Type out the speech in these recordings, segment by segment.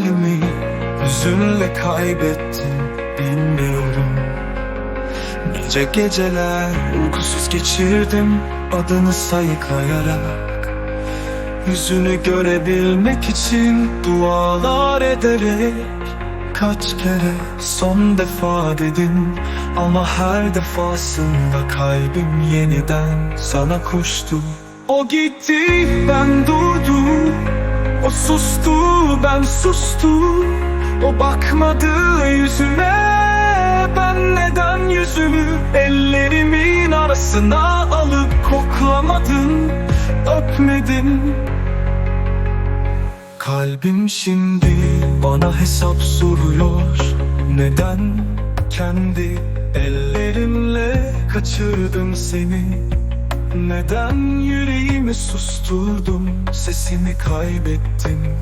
mi kaybettim bilmiyorum. Nice geceler uykusuz geçirdim adını sayıklayarak. Yüzünü görebilmek için dualar ederek. Kaç kere son defa dedim Ama her defasında kalbim yeniden sana koştu. O gitti ben O sustu ben sustum. O bakmadı yüzüme Ben neden yüzümü ellerimin arasına alıp koklamadım Öpmedim. Kalbim şimdi bana hesap soruyor Neden kendi ellerimle kaçırdım seni Neden yüreğimi susturdum sesimi kaybettim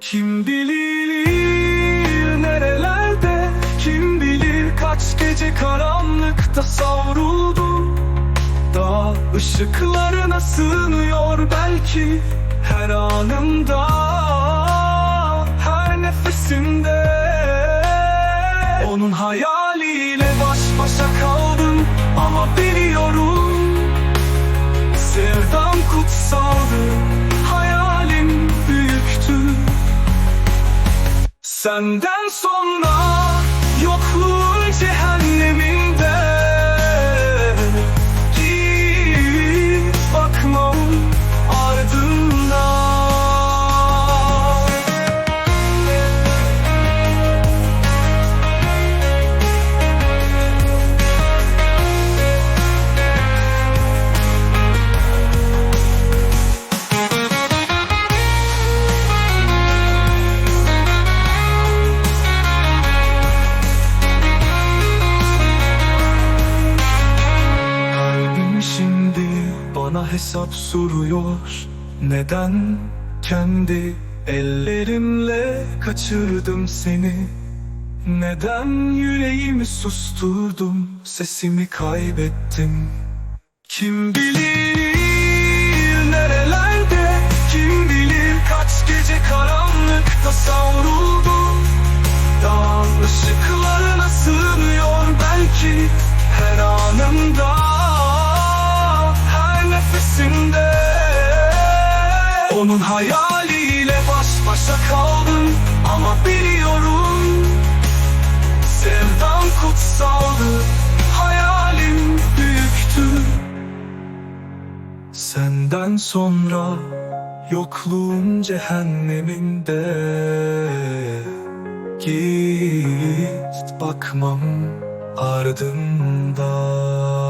Kim bilir nerelerde? Kim bilir kaç gece karanlıkta savruldum Dağ ışıklarına sığınıyor belki? Her anımda Her nefesimde. Onun hayaliyle baş başa kaldım Ama biliyorum Senden sonra Yokluğun hesap soruyor. Neden? Kendi ellerimle kaçırdım seni. Neden yüreğimi susturdum? Sesimi kaybettim. Kim bilir Onun hayaliyle baş başa kaldım Ama biliyorum Sevdam kutsaldı Hayalim büyüktü. Senden sonra Yokluğun cehenneminde. Git bakmam ardından